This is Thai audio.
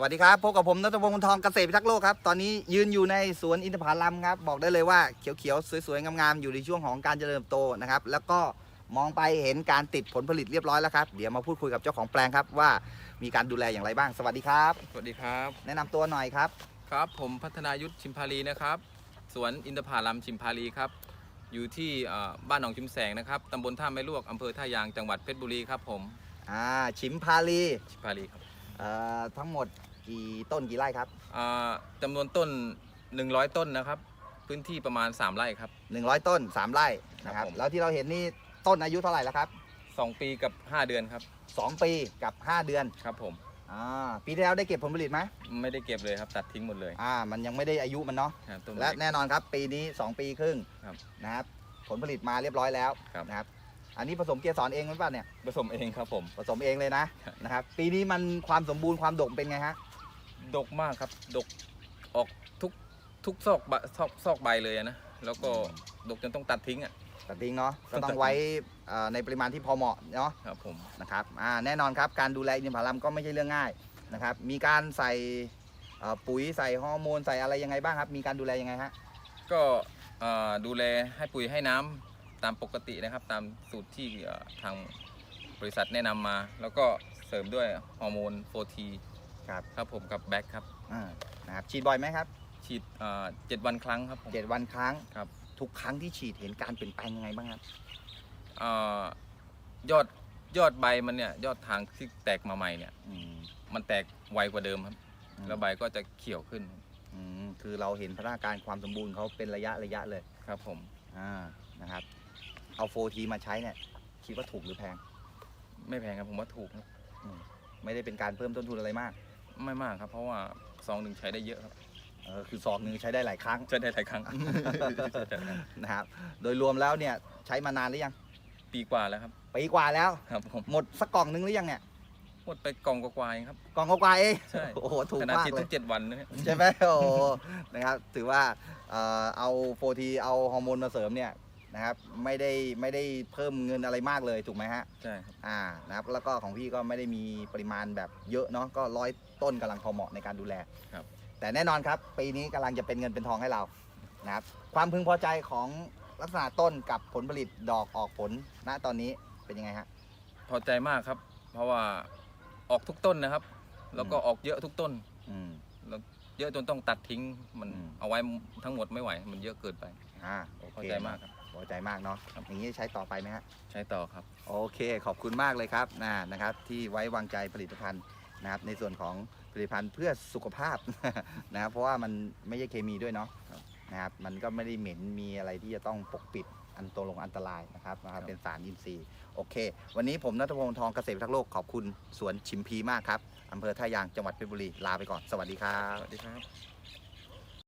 วัสดีครับพบกับผมนัทพงศ์ทองเกษตรพิทักษ์โลกครับ ตอนนี้ยืนอยู่ในสวนอินทผลัมครับ บอกได้เลยว่าเขียวๆ สวยๆ งามๆ อยู่ในช่วงของการเจริญเติบโตนะครับ แล้วก็มองไปเห็นการติดผลผลิตเรียบร้อยแล้วครับ เดี๋ยวมาพูดคุยกับเจ้าของแปลงครับว่ามีการดูแลอย่างไรบ้าง สวัสดีครับ สวัสดีครับ แนะนำตัวหน่อยครับ ครับ ผมพัฒนายุทธชิมพารีนะครับ สวนอินทผลัมชิมพารีครับ อยู่ที่เอ่อบ้านหนองชิมแสงนะครับตำบลท่าไม้ลวกอำเภอท่ายางจังหวัดเพชรบุรีครับผมอ่า ชิมพาลี ชิมพารีครับเอ่อ ทั้งหมดกี่ต้นกี่ไร่ครับอ่าจำนวนต้น 100 ต้นนะครับ พื้นที่ประมาณ 3 ไร่ครับ 100 ต้น 3 ไร่นะครับ ครับผม แล้วที่เราเห็นนี่ต้นอายุเท่าไหร่แล้วครับ 2 ปีกับ 5 เดือนครับ 2 ปีกับ 5 เดือนครับผม อ่าปีที่แล้วได้เก็บผลผลิตไหมไม่ได้เก็บเลยครับ ตัดทิ้งหมดเลยอ่ามันยังไม่ได้อายุมันเนาะครับต้นและเล็ก แน่นอนครับ ปีนี้ 2 ปีครึ่งครับนะครับผลผลิตมาเรียบร้อยแล้วครับ นะครับ อันนี้ผสมเกสรเองหรือเปล่าเนี่ยผสมเองครับผม ผสมเองเลยนะครับนะครับ ปีนี้มันความสมบูรณ์ความดกเป็นไงฮะดกมากครับ ดกออกทุกทุกซอกใบซอกซอกใบเลยอะนะ แล้วก็ดกจนต้องตัดทิ้งอะ ตัดทิ้งเนาะก็ต้อตัดทิ้งงไว้เอ่อในปริมาณที่พอเหมาะเนาะครับผม นะครับอ่าแน่นอนครับการดูแลอินทผลัมก็ไม่ใช่เรื่องง่ายนะครับ มีการใส่เอ่อปุ๋ยใส่ฮอร์โมนใส่อะไรยังไงบ้างครับ มีการดูแลยังไงฮะก็เอ่อดูแลให้ปุ๋ยให้น้ำ ตามปกตินะครับ ตามสูตรที่เอ่อทางบริษัทแนะนำมา แล้วก็เสริมด้วยฮอร์โมนโฟทีครับครับผมกับแบ็คครับอ่านะครับฉีดบ่อยไหมครับฉีดเอ่อเจ็ดวันครั้งครับผม เจ็ดวันครั้งครับ ทุกครั้งที่ฉีดเห็นการเปลี่ยนแปลงยังไงบ้างครับ เอ่อยอดยอดใบมันเนี่ยยอดทางที่แตกมาใหม่เนี่ย อืมมันแตกไวกว่าเดิมครับ แล้วใบก็จะเขียวขึ้นอืมคือเราเห็นพัฒนาการความสมบูรณ์เขาเป็นระยะระยะเลย ครับผม อ่า นะครับ เอาโฟทีมาใช้เนี่ยคิดว่าถูกหรือแพง ไม่แพงครับผมว่าถูกครับไม่ได้เป็นการเพิ่มต้นทุนอะไรมาก ไม่มากครับ เพราะว่าซองหนึ่งใช้ได้เยอะครับเออคือซองหนึ่งใช้ได้หลายครั้งใช้ได้หลายครั้งนะครับ โดยรวมแล้วเนี่ยใช้มานานหรือยัง ปีกว่าแล้วครับปีกว่าแล้วครับผมหมดสักกล่องนึงหรือยังเนี่ยหมดไปกล่องกว่าๆเองครับกล่องกว่าๆเองใช่โอ้โหถูกขนาดมากฉีดเลทุยกเจ็ดวันนะฮะใช่ไหมโอ้โหนะครับถือว่าเอ่อเอาโฟทีเอาฮอร์โมนมาเสริมเนี่ย นะครับ ไม่ได้ไม่ได้เพิ่มเงินอะไรมากเลยถูกไหมฮะใช่ครับอ่านะครับแล้วก็ของพี่ก็ไม่ได้มีปริมาณแบบเยอะเนาะก็ร้อยต้นกำลังพอเหมาะในการดูแล ครับ แต่แน่นอนครับ ปีนี้กำลังจะเป็นเงินเป็นทองให้เรานะครับความพึงพอใจของลักษณะต้นกับผลผลิตดอกออกผลณตอนนี้เป็นยังไงฮะ พอใจมากครับ เพราะว่าออกทุกต้นนะครับ แล้วก็ออกเยอะทุกต้น อืม แล้วเยอะจนต้องตัดทิ้งมันอืม เอาไว้ทั้งหมดไม่ไหว มันเยอะเกินไป อ่าโอพอเคใจมากครับพ อใจมากเนาะครับอย่างนี้ใช้ต่อไปไหมฮะใช้ต่อครับ โอเคขอบคุณมากเลยครับนะนะครับ ที่ไว้วางใจผลิตภัณฑ์นะครับ ในส่วนของผลิตภัณฑ์เพื่อสุขภาพนะครับ เพราะว่ามันไม่ใช่เคมีด้วยเนาะครับนะครับ มันก็ไม่ได้เหม็นมีอะไรที่จะต้องปกปิดอันตรงอันตรายนะครับนะครับครับเป็นสารอินทรีย์โอเค วันนี้ผมนัทพงศ์ทองเกษตรพิทักษ์โลกขอบคุณสวนชิมพีมากครับอำเภอท่ายางจังหวัดเพชรบุรีลาไปก่อนสวัสดีครับสวัสดีครับ